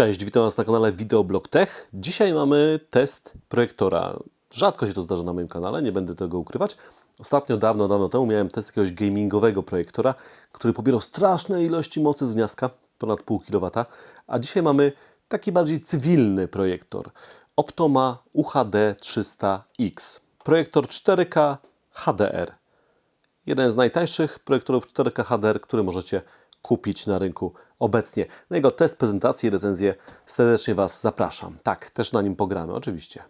Cześć, witam Was na kanale Videoblog Tech. Dzisiaj mamy test projektora. Rzadko się to zdarza na moim kanale, nie będę tego ukrywać. Ostatnio, dawno, dawno temu miałem test jakiegoś gamingowego projektora, który pobierał straszne ilości mocy z gniazdka, ponad pół kW, a dzisiaj mamy taki bardziej cywilny projektor. Optoma UHD 300X. Projektor 4K HDR. Jeden z najtańszych projektorów 4K HDR, który możecie na rynku obecnie. Na jego test, prezentację i recenzję serdecznie Was zapraszam. Tak, też na nim pogramy, oczywiście.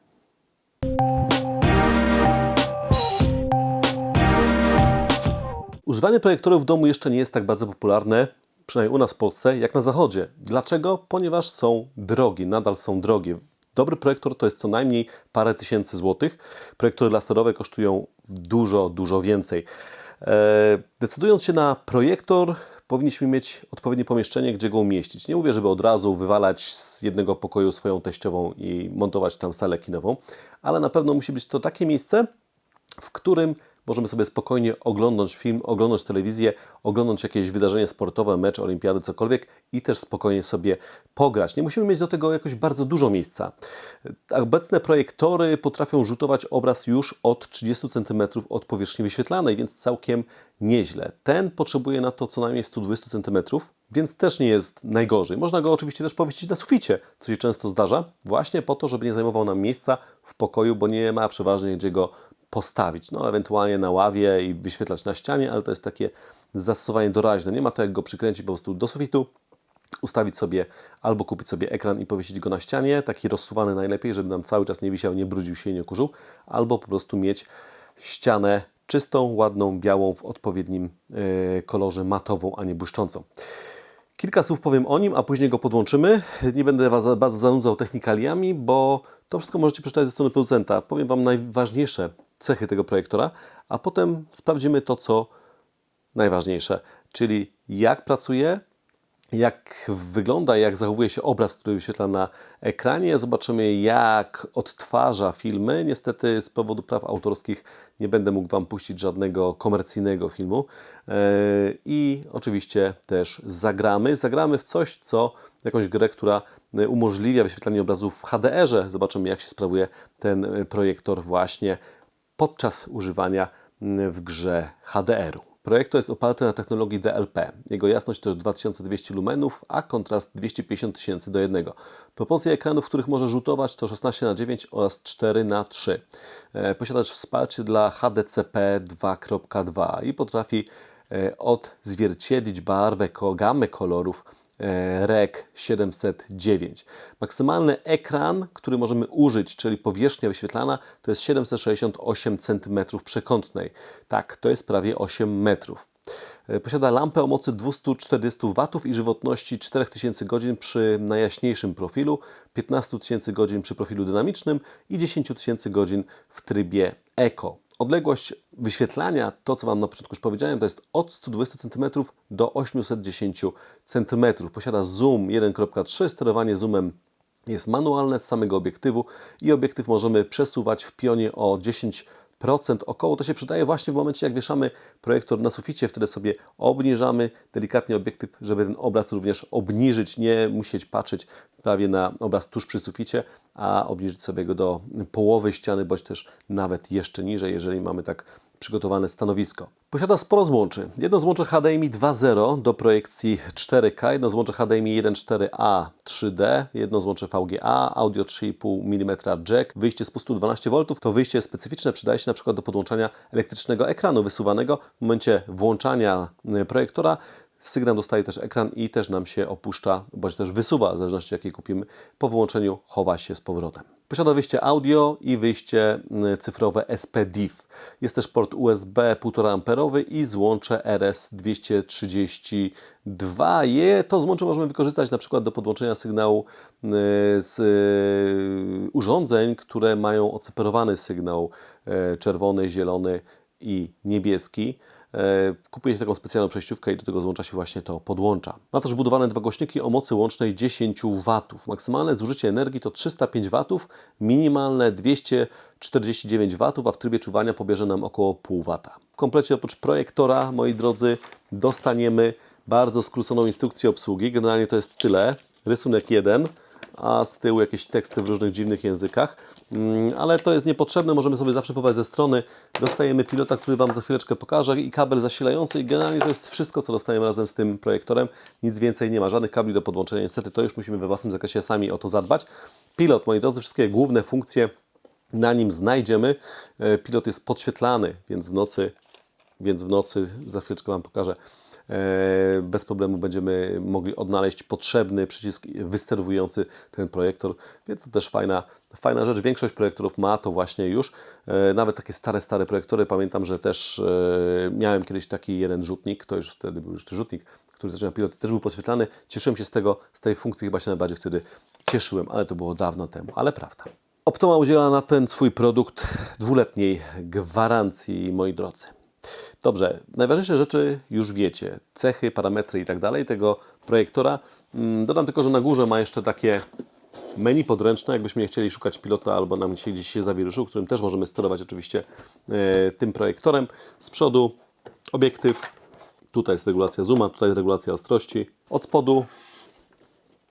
Używanie projektorów w domu jeszcze nie jest tak bardzo popularne, przynajmniej u nas w Polsce, jak na zachodzie. Dlaczego? Ponieważ są drogi, nadal są drogie. Dobry projektor to jest co najmniej parę tysięcy złotych. Projektory laserowe kosztują dużo, dużo więcej. E, Decydując się na projektor, powinniśmy mieć odpowiednie pomieszczenie, gdzie go umieścić. Nie mówię, żeby od razu wywalać z jednego pokoju swoją teściową i montować tam salę kinową, ale na pewno musi być to takie miejsce, w którym możemy sobie spokojnie oglądać film, oglądać telewizję, oglądać jakieś wydarzenie sportowe, mecz, olimpiady, cokolwiek i też spokojnie sobie pograć. Nie musimy mieć do tego jakoś bardzo dużo miejsca. Obecne projektory potrafią rzutować obraz już od 30 cm od powierzchni wyświetlanej, więc całkiem nieźle. Ten potrzebuje na to co najmniej 120 cm, więc też nie jest najgorzej. Można go oczywiście też powiesić na suficie, co się często zdarza, właśnie po to, żeby nie zajmował nam miejsca w pokoju, bo nie ma przeważnie gdzie go postawić. No, ewentualnie na ławie i wyświetlać na ścianie, ale to jest takie zastosowanie doraźne. Nie ma to jak go przykręcić po prostu do sufitu, ustawić sobie albo kupić sobie ekran i powiesić go na ścianie, taki rozsuwany najlepiej, żeby nam cały czas nie wisiał, nie brudził się i nie kurzył, albo po prostu mieć ścianę czystą, ładną, białą, w odpowiednim e, kolorze matową, a nie błyszczącą. Kilka słów powiem o nim, a później go podłączymy. Nie będę Was bardzo zanudzał technikaliami, bo to wszystko możecie przeczytać ze strony producenta. Powiem Wam najważniejsze cechy tego projektora, a potem sprawdzimy to, co najważniejsze, czyli jak pracuje, jak wygląda, jak zachowuje się obraz, który wyświetla na ekranie. Zobaczymy, jak odtwarza filmy. Niestety, z powodu praw autorskich nie będę mógł Wam puścić żadnego komercyjnego filmu. Yy, I oczywiście też zagramy. Zagramy w coś, co jakąś grę, która umożliwia wyświetlanie obrazów w HDR-ze. Zobaczymy, jak się sprawuje ten projektor właśnie podczas używania w grze HDR-u. Projektor jest oparty na technologii DLP. Jego jasność to 2200 lumenów, a kontrast 250 tysięcy do 1. Proporcje ekranów, w których może rzutować to 16 na 9 oraz 4 na 3. E, Posiada też wsparcie dla HDCP 2.2 i potrafi e, odzwierciedlić barwę, gamę kolorów REC 709. Maksymalny ekran, który możemy użyć, czyli powierzchnia wyświetlana, to jest 768 cm przekątnej. Tak, to jest prawie 8 metrów. E, Posiada lampę o mocy 240 W i żywotności 4000 godzin przy najjaśniejszym profilu, 15 000 godzin przy profilu dynamicznym i 10 000 godzin w trybie Eco. Odległość wyświetlania, to co Wam na początku już powiedziałem, to jest od 120 cm do 810 cm. Posiada zoom 1.3, sterowanie zoomem jest manualne z samego obiektywu i obiektyw możemy przesuwać w pionie o 10 około to się przydaje właśnie w momencie, jak wieszamy projektor na suficie, wtedy sobie obniżamy delikatnie obiektyw, żeby ten obraz również obniżyć, nie musieć patrzeć prawie na obraz tuż przy suficie, a obniżyć sobie go do połowy ściany, bądź też nawet jeszcze niżej, jeżeli mamy tak przygotowane stanowisko. Posiada sporo złączy. Jedno złącze HDMI 2.0 do projekcji 4K, jedno złącze HDMI 1.4A 3D, jedno złącze VGA, audio 3,5 mm jack, wyjście z pustu 12 V. To wyjście specyficzne przydaje się na przykład do podłączania elektrycznego ekranu wysuwanego. W momencie włączania y, projektora Sygnał dostaje też ekran i też nam się opuszcza, bądź też wysuwa, w zależności jakiej kupimy. Po wyłączeniu chowa się z powrotem. Posiada wyjście audio i wyjście cyfrowe SPDIF. Jest też port USB 1,5 A i złącze RS232. Je to złącze możemy wykorzystać na przykład do podłączenia sygnału z y, urządzeń, które mają odseparowany sygnał czerwony, zielony i niebieski. E, kupuje się taką specjalną przejściówkę i do tego złącza się właśnie to podłącza. Ma też budowane dwa głośniki o mocy łącznej 10 W. Maksymalne zużycie energii to 305 W, minimalne 249 W, a w trybie czuwania pobierze nam około pół W. W komplecie oprócz projektora, moi drodzy, dostaniemy bardzo skróconą instrukcję obsługi. Generalnie to jest tyle. rysunek jeden, a z tyłu jakieś teksty w różnych dziwnych językach. Mm, Ale to jest niepotrzebne, możemy sobie zawsze pobrać ze strony. Dostajemy pilota, który Wam za chwileczkę pokaże i kabel zasilający i generalnie to jest wszystko, co dostajemy razem z tym projektorem. Nic więcej nie ma, żadnych kabli do podłączenia. Niestety to już musimy we własnym zakresie sami o to zadbać. Pilot, moi drodzy, wszystkie główne funkcje na nim znajdziemy. E, Pilot jest podświetlany, więc w nocy więc w nocy, za chwileczkę Wam pokażę, bez problemu będziemy mogli odnaleźć potrzebny przycisk wysterowujący ten projektor, więc to też fajna, fajna rzecz. Większość projektorów ma to właśnie już, E, nawet takie stare, stare projektory. Pamiętam, że też e, miałem kiedyś taki jeden rzutnik, to już wtedy był jeszcze rzutnik, który zaczął pilot, też był podświetlany. Cieszyłem się z tego, z tej funkcji chyba się najbardziej wtedy cieszyłem, ale to było dawno temu, ale prawda. Optoma udziela na ten swój produkt dwuletniej gwarancji, moi drodzy. Dobrze, najważniejsze rzeczy już wiecie. Cechy, parametry i tak dalej tego projektora. Mm, Dodam tylko, że na górze ma jeszcze takie menu podręczne, jakbyśmy nie chcieli szukać pilota albo nam się gdzieś się zawiruszył, którym też możemy sterować oczywiście e, tym projektorem. Z przodu obiektyw, tutaj jest regulacja zooma, tutaj jest regulacja ostrości. Od spodu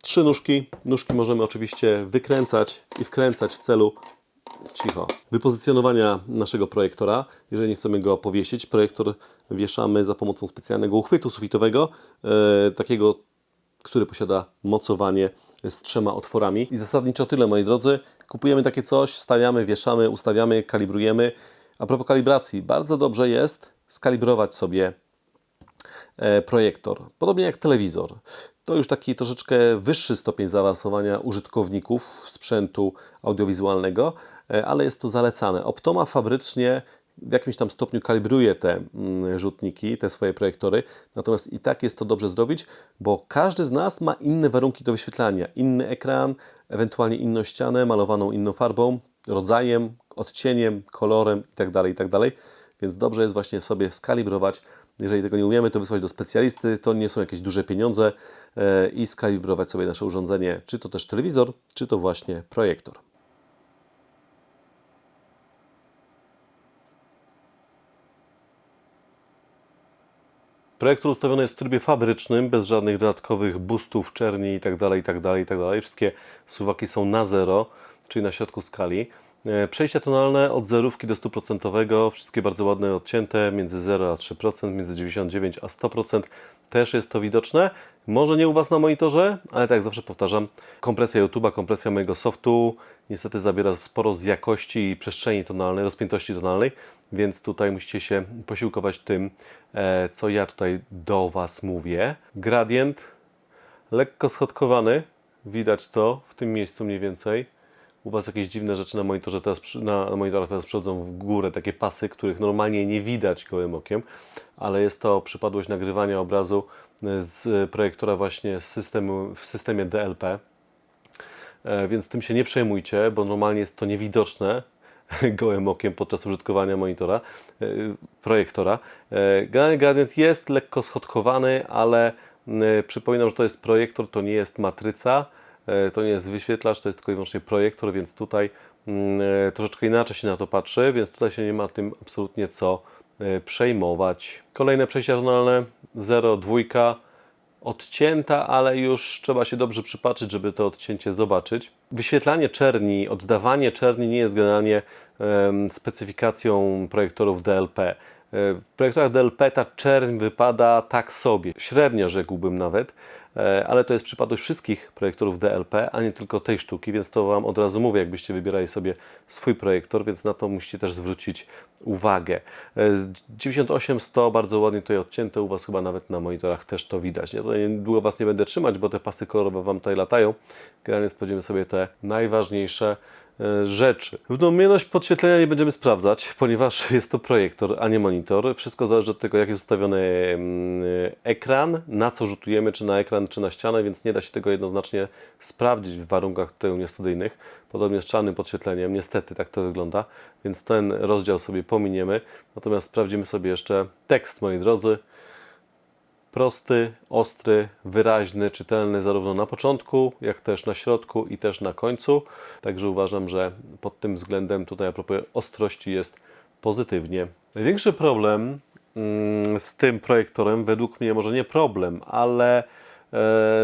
trzy nóżki. Nóżki możemy oczywiście wykręcać i wkręcać w celu cicho. Wypozycjonowania naszego projektora. Jeżeli nie chcemy go powiesić, projektor wieszamy za pomocą specjalnego uchwytu sufitowego, e, takiego, który posiada mocowanie z trzema otworami. I zasadniczo tyle, moi drodzy. Kupujemy takie coś, stawiamy, wieszamy, ustawiamy, kalibrujemy. A propos kalibracji, bardzo dobrze jest skalibrować sobie projektor. Podobnie jak telewizor. To już taki troszeczkę wyższy stopień zaawansowania użytkowników sprzętu audiowizualnego, e, ale jest to zalecane. Optoma fabrycznie w jakimś tam stopniu kalibruje te mm, rzutniki, te swoje projektory, natomiast i tak jest to dobrze zrobić, bo każdy z nas ma inne warunki do wyświetlania. Inny ekran, ewentualnie inną ścianę, malowaną inną farbą, rodzajem, odcieniem, kolorem itd., itd. Więc dobrze jest właśnie sobie skalibrować. Jeżeli tego nie umiemy, to wysłać do specjalisty. To nie są jakieś duże pieniądze e, i skalibrować sobie nasze urządzenie, czy to też telewizor, czy to właśnie projektor. Projektor ustawiony jest w trybie fabrycznym, bez żadnych dodatkowych boostów, czerni itd., itd., itd. Wszystkie suwaki są na zero, czyli na środku skali. E, Przejścia tonalne od zerówki do 100%, wszystkie bardzo ładne, odcięte, między 0 a 3%, między 99 a 100%. Też jest to widoczne. Może nie u Was na monitorze, ale tak jak zawsze powtarzam, kompresja YouTube'a, kompresja mojego softu niestety zabiera sporo z jakości i przestrzeni tonalnej, rozpiętości tonalnej, więc tutaj musicie się posiłkować tym, e, co ja tutaj do Was mówię. Gradient lekko schodkowany, widać to w tym miejscu mniej więcej. U Was jakieś dziwne rzeczy na monitorze teraz, na, monitorach teraz przychodzą w górę, takie pasy, których normalnie nie widać gołym okiem, ale jest to przypadłość nagrywania obrazu e, z projektora właśnie z systemu, w systemie DLP. E, więc tym się nie przejmujcie, bo normalnie jest to niewidoczne gołym okiem podczas użytkowania monitora, e, projektora. Generalnie gradient jest lekko schodkowany, ale przypominam, że to jest projektor, to nie jest matryca, to nie jest wyświetlacz, to jest tylko i wyłącznie projektor, więc tutaj mm, e, troszeczkę inaczej się na to patrzy, więc tutaj się nie ma tym absolutnie co e, przejmować. Kolejne przejścia tonalne 0, 2, odcięta, ale już trzeba się dobrze przypatrzeć, żeby to odcięcie zobaczyć. Wyświetlanie czerni, oddawanie czerni nie jest generalnie specyfikacją projektorów DLP. E, W projektorach DLP ta czerń wypada tak sobie, średnio rzekłbym nawet, e, ale to jest przypadłość wszystkich projektorów DLP, a nie tylko tej sztuki, więc to Wam od razu mówię, jakbyście wybierali sobie swój projektor, więc na to musicie też zwrócić uwagę. E, z 98-100 bardzo ładnie tutaj odcięte, u Was chyba nawet na monitorach też to widać. Ja tutaj długo Was nie będę trzymać, bo te pasy kolorowe Wam tutaj latają. Generalnie sprawdzimy sobie te najważniejsze e, rzeczy. Równomierność podświetlenia nie będziemy sprawdzać, ponieważ jest to projektor, a nie monitor. Wszystko zależy od tego, jak jest ustawiony mm, ekran, na co rzutujemy, czy na ekran, czy na ścianę, więc nie da się tego jednoznacznie sprawdzić w warunkach tutaj niestudyjnych. Podobnie z czarnym podświetleniem, niestety tak to wygląda, więc ten rozdział sobie pominiemy. Natomiast sprawdzimy sobie jeszcze tekst, moi drodzy prosty, ostry, wyraźny, czytelny zarówno na początku, jak też na środku i też na końcu. Także uważam, że pod tym względem tutaj a propos ostrości jest pozytywnie. Największy problem mm, z tym projektorem, według mnie może nie problem, ale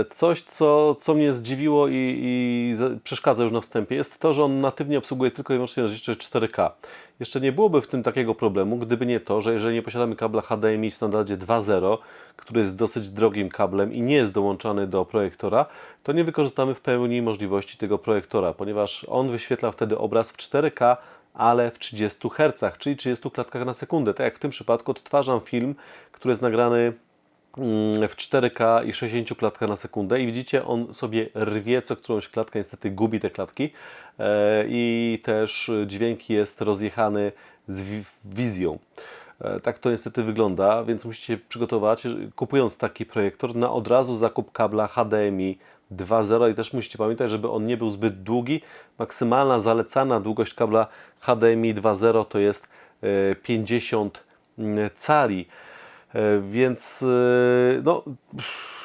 Coś, co, co mnie zdziwiło i, i za- przeszkadza już na wstępie, jest to, że on natywnie obsługuje tylko i wyłącznie rozdzielczość 4K. Jeszcze nie byłoby w tym takiego problemu, gdyby nie to, że jeżeli nie posiadamy kabla HDMI w standardzie 2.0, który jest dosyć drogim kablem i nie jest dołączany do projektora, to nie wykorzystamy w pełni możliwości tego projektora, ponieważ on wyświetla wtedy obraz w 4K, ale w 30 Hz, czyli 30 klatkach na sekundę. Tak jak w tym przypadku odtwarzam film, który jest nagrany w 4K i 60 klatkach na sekundę i widzicie, on sobie rwie co którąś klatkę, niestety gubi te klatki e, i też dźwięk jest rozjechany z wi- wizją. E, Tak to niestety wygląda, więc musicie przygotować, kupując taki projektor, na od razu zakup kabla HDMI 2.0 i też musicie pamiętać, żeby on nie był zbyt długi. Maksymalna zalecana długość kabla HDMI 2.0 to jest e, 50 cali. E, Więc e, no,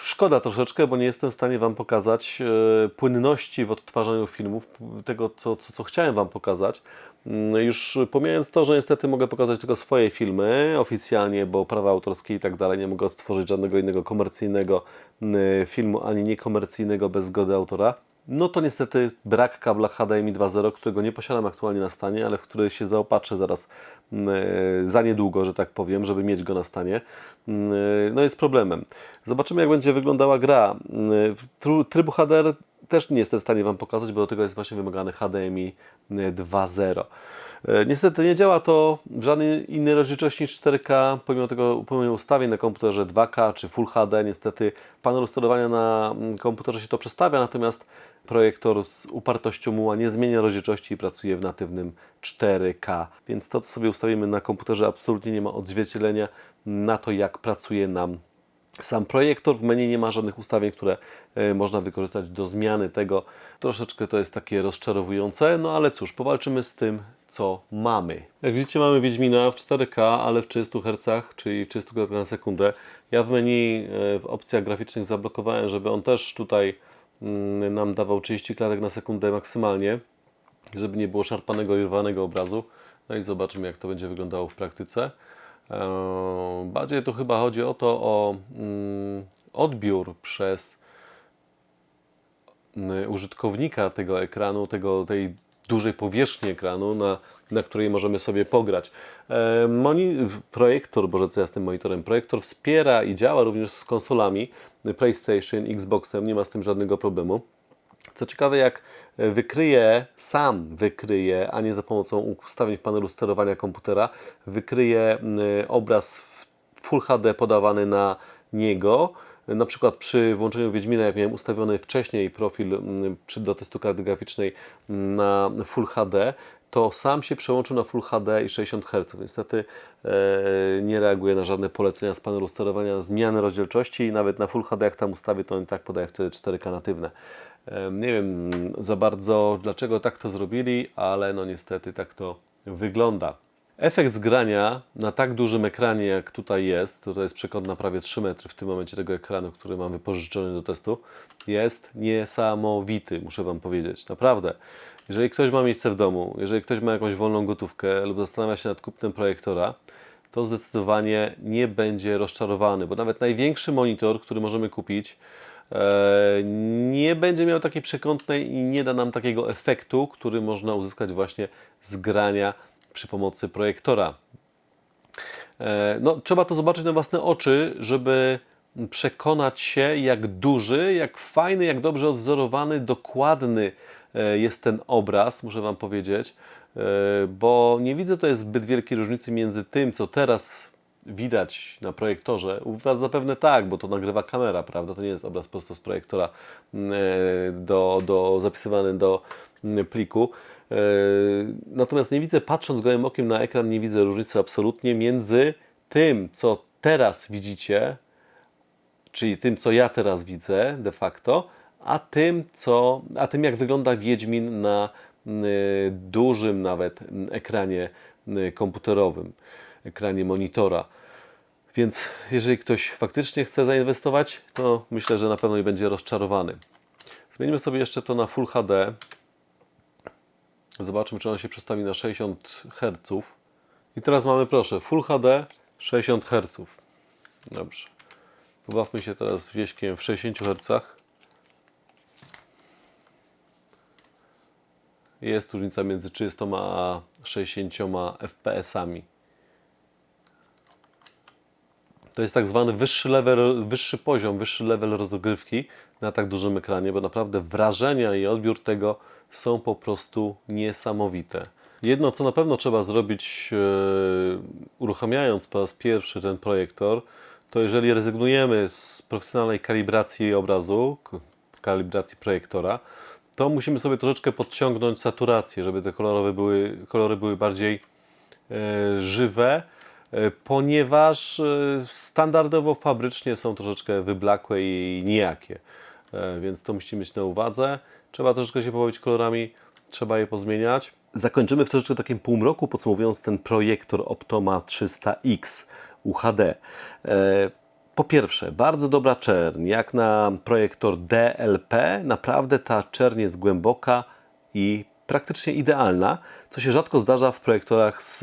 szkoda troszeczkę, bo nie jestem w stanie Wam pokazać e, płynności w odtwarzaniu filmów, tego co, co, co chciałem Wam pokazać. Mm, Już pomijając to, że niestety mogę pokazać tylko swoje filmy oficjalnie, bo prawa autorskie i tak dalej, nie mogę odtworzyć żadnego innego komercyjnego mm, filmu, ani niekomercyjnego bez zgody autora. No to niestety brak kabla HDMI 2.0, którego nie posiadam aktualnie na stanie, ale w który się zaopatrzę zaraz mm, e, za niedługo, że tak powiem, żeby mieć go na stanie. Mm, e, No jest problemem. Zobaczymy jak będzie wyglądała gra. Mm, tru- Trybu HDR też nie jestem w stanie Wam pokazać, bo do tego jest właśnie wymagany HDMI 2.0. E, Niestety nie działa to w żadnej innej rozdzielczości niż 4K, pomimo tego pomimo ustawień na komputerze 2K czy Full HD. Niestety panel sterowania na mm, komputerze się to przestawia, natomiast projektor z upartością muła nie zmienia rozdzielczości i pracuje w natywnym 4K. Więc to, co sobie ustawimy na komputerze, absolutnie nie ma odzwierciedlenia na to, jak pracuje nam sam projektor. W menu nie ma żadnych ustawień, które e, można wykorzystać do zmiany tego. Troszeczkę to jest takie rozczarowujące, no ale cóż, powalczymy z tym, co mamy. Jak widzicie, mamy Wiedźmina w 4K, ale w 30 Hz, czyli 30 klatkach na sekundę. Ja w menu e, w opcjach graficznych zablokowałem, żeby on też tutaj mm, nam dawał 30 klatek na sekundę maksymalnie, żeby nie było szarpanego i rwanego obrazu. No i zobaczymy, jak to będzie wyglądało w praktyce. Eee, Bardziej tu chyba chodzi o to, o mm, odbiór przez mm, użytkownika tego ekranu, tego, tej dużej powierzchni ekranu, na, na której możemy sobie pograć. E, Moni, projektor, boże co ja z tym monitorem, projektor wspiera i działa również z konsolami PlayStation, Xboxem, nie ma z tym żadnego problemu. Co ciekawe, jak wykryje, sam wykryje, a nie za pomocą ustawień w panelu sterowania komputera, wykryje y, obraz w Full HD podawany na niego. Na przykład przy włączeniu Wiedźmina, jak miałem ustawiony wcześniej profil mm, przy, do testu karty graficznej mm, na Full HD, to sam się przełączył na Full HD i 60 Hz. Niestety e, nie reaguje na żadne polecenia z panelu sterowania zmiany rozdzielczości i nawet na Full HD jak tam ustawię, to on tak podaje wtedy 4K natywne. E, nie wiem za bardzo dlaczego tak to zrobili, ale no niestety tak to wygląda. Efekt zgrania na tak dużym ekranie jak tutaj jest, to jest przekąt na prawie 3 metry w tym momencie tego ekranu, który mam wypożyczony do testu, jest niesamowity, muszę Wam powiedzieć. Naprawdę. Jeżeli ktoś ma miejsce w domu, jeżeli ktoś ma jakąś wolną gotówkę lub zastanawia się nad kupnem projektora, to zdecydowanie nie będzie rozczarowany, bo nawet największy monitor, który możemy kupić, e, nie będzie miał takiej przekątnej i nie da nam takiego efektu, który można uzyskać właśnie z grania przy pomocy projektora. E, No, trzeba to zobaczyć na własne oczy, żeby przekonać się, jak duży, jak fajny, jak dobrze odwzorowany, dokładny e, jest ten obraz, muszę Wam powiedzieć, e, bo nie widzę tutaj zbyt wielkiej różnicy między tym, co teraz widać na projektorze. U Was zapewne tak, bo to nagrywa kamera, prawda? To nie jest obraz prosto z projektora mm, do, do, zapisywany do mm, pliku. E, Natomiast nie widzę, patrząc gołym okiem na ekran, nie widzę różnicy absolutnie między tym, co teraz widzicie, czyli tym, co ja teraz widzę de facto, a tym, co, a tym jak wygląda Wiedźmin na y, dużym nawet ekranie y, komputerowym, ekranie monitora. Więc jeżeli ktoś faktycznie chce zainwestować, to myślę, że na pewno nie będzie rozczarowany. Zmienimy sobie jeszcze to na Full HD. Zobaczmy, czy on się przestawi na 60 Hz. I teraz mamy, proszę, Full HD 60 Hz. Dobrze. Pobawmy się teraz z wieśkiem w 60 Hz. Jest różnica między 30 a 60 FPS-ami. To jest tak zwany wyższy level, wyższy poziom, wyższy level rozgrywki na tak dużym ekranie, bo naprawdę wrażenia i odbiór tego są po prostu niesamowite. Jedno, co na pewno trzeba zrobić, e, uruchamiając po raz pierwszy ten projektor, to jeżeli rezygnujemy z profesjonalnej kalibracji obrazu, kalibracji projektora, to musimy sobie troszeczkę podciągnąć saturację, żeby te kolorowe były, kolory były bardziej e, żywe, e, ponieważ standardowo fabrycznie są troszeczkę wyblakłe i nijakie. Więc to musimy mieć na uwadze. Trzeba troszeczkę się pobawić kolorami, trzeba je pozmieniać. Zakończymy w troszeczkę takim półmroku, podsumowując ten projektor Optoma 300X UHD. E, po pierwsze, bardzo dobra czerń. Jak na projektor DLP, naprawdę ta czerń jest głęboka i praktycznie idealna, co się rzadko zdarza w projektorach z,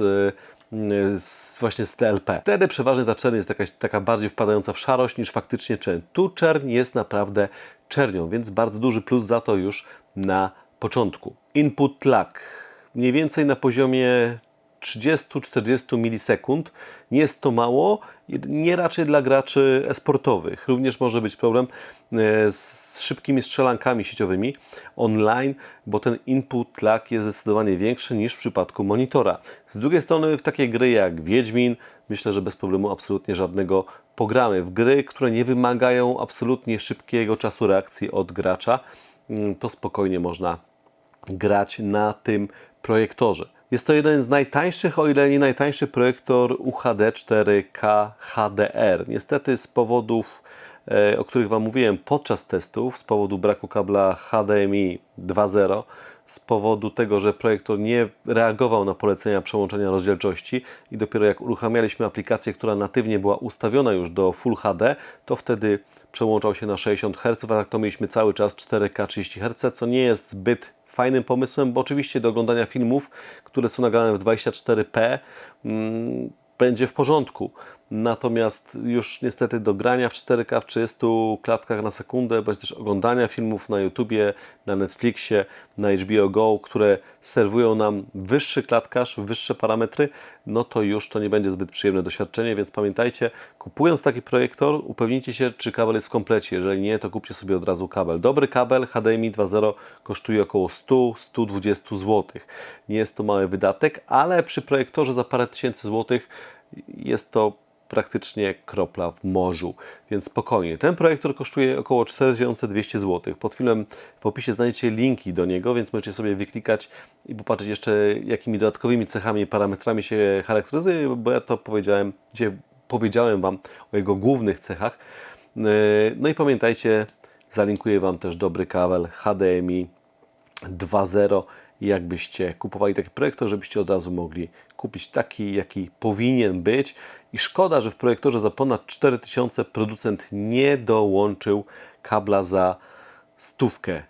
z właśnie z DLP. Wtedy przeważnie ta czerń jest jakaś taka bardziej wpadająca w szarość niż faktycznie czerń. Tu czerń jest naprawdę czernią, więc bardzo duży plus za to już na początku. Input lag mniej więcej na poziomie 30-40 milisekund. Nie jest to mało, nie raczej dla graczy esportowych. Również może być problem e, z szybkimi strzelankami sieciowymi online, bo ten input lag jest zdecydowanie większy niż w przypadku monitora. Z drugiej strony w takie gry jak Wiedźmin, myślę, że bez problemu absolutnie żadnego pogramy. W gry, które nie wymagają absolutnie szybkiego czasu reakcji od gracza, mm, to spokojnie można grać na tym projektorze. Jest to jeden z najtańszych, o ile nie najtańszy projektor UHD 4K HDR. Niestety z powodów, e, o których Wam mówiłem podczas testów, z powodu braku kabla HDMI 2.0, z powodu tego, że projektor nie reagował na polecenia przełączenia rozdzielczości i dopiero jak uruchamialiśmy aplikację, która natywnie była ustawiona już do Full HD, to wtedy przełączał się na 60 Hz, a tak to mieliśmy cały czas 4K 30 Hz, co nie jest zbyt fajnym pomysłem, bo oczywiście do oglądania filmów, które są nagrane w 24p, mm, będzie w porządku. Natomiast już niestety do grania w 4K w 30 klatkach na sekundę, bądź też oglądania filmów na YouTubie, na Netflixie, na HBO Go, które serwują nam wyższy klatkarz, wyższe parametry, no to już to nie będzie zbyt przyjemne doświadczenie, więc pamiętajcie, kupując taki projektor, upewnijcie się, czy kabel jest w komplecie. Jeżeli nie, to kupcie sobie od razu kabel. Dobry kabel HDMI 2.0 kosztuje około 100-120 zł. Nie jest to mały wydatek, ale przy projektorze za parę tysięcy złotych jest to praktycznie kropla w morzu, więc spokojnie. Ten projektor kosztuje około 4200 zł. Pod filmem w opisie znajdziecie linki do niego, więc możecie sobie wyklikać i popatrzeć jeszcze jakimi dodatkowymi cechami i parametrami się charakteryzuje, bo ja to powiedziałem, gdzie powiedziałem Wam o jego głównych cechach. Yy, No i pamiętajcie, zalinkuję Wam też dobry kabel HDMI 2.0 i jakbyście kupowali taki projektor, żebyście od razu mogli kupić taki, jaki powinien być. I szkoda, że w projektorze za ponad 4000 producent nie dołączył kabla za stówkę.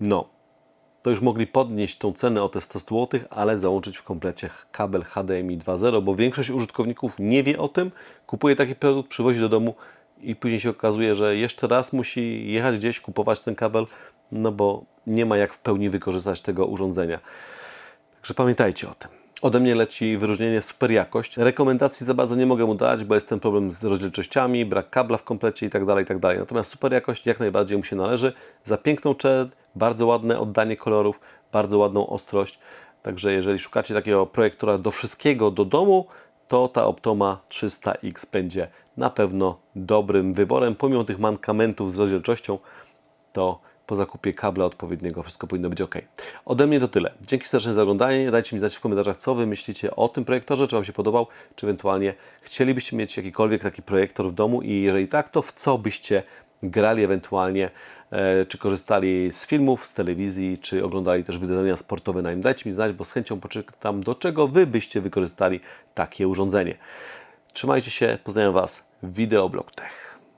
No, to już mogli podnieść tą cenę o te 100 zł, ale załączyć w komplecie kabel HDMI 2.0, bo większość użytkowników nie wie o tym, kupuje taki produkt, przywozi do domu i później się okazuje, że jeszcze raz musi jechać gdzieś, kupować ten kabel, no bo nie ma jak w pełni wykorzystać tego urządzenia. Także pamiętajcie o tym. Ode mnie leci wyróżnienie super jakość. Rekomendacji za bardzo nie mogę mu dać, bo jest ten problem z rozdzielczościami, brak kabla w komplecie itd. itd. Natomiast super jakość jak najbardziej mu się należy. Za piękną czerń, bardzo ładne oddanie kolorów, bardzo ładną ostrość. Także jeżeli szukacie takiego projektora do wszystkiego do domu, to ta Optoma 300X będzie na pewno dobrym wyborem. Pomimo tych mankamentów z rozdzielczością, to po zakupie kabla odpowiedniego wszystko powinno być ok. Ode mnie to tyle. Dzięki serdecznie za oglądanie. Dajcie mi znać w komentarzach, co Wy myślicie o tym projektorze, czy Wam się podobał, czy ewentualnie chcielibyście mieć jakikolwiek taki projektor w domu i jeżeli tak, to w co byście grali ewentualnie, e, czy korzystali z filmów, z telewizji, czy oglądali też wydarzenia sportowe na nim. Dajcie mi znać, bo z chęcią poczytam, do czego Wy byście wykorzystali takie urządzenie. Trzymajcie się, pozdrawiam Was, Wideoblog Tech.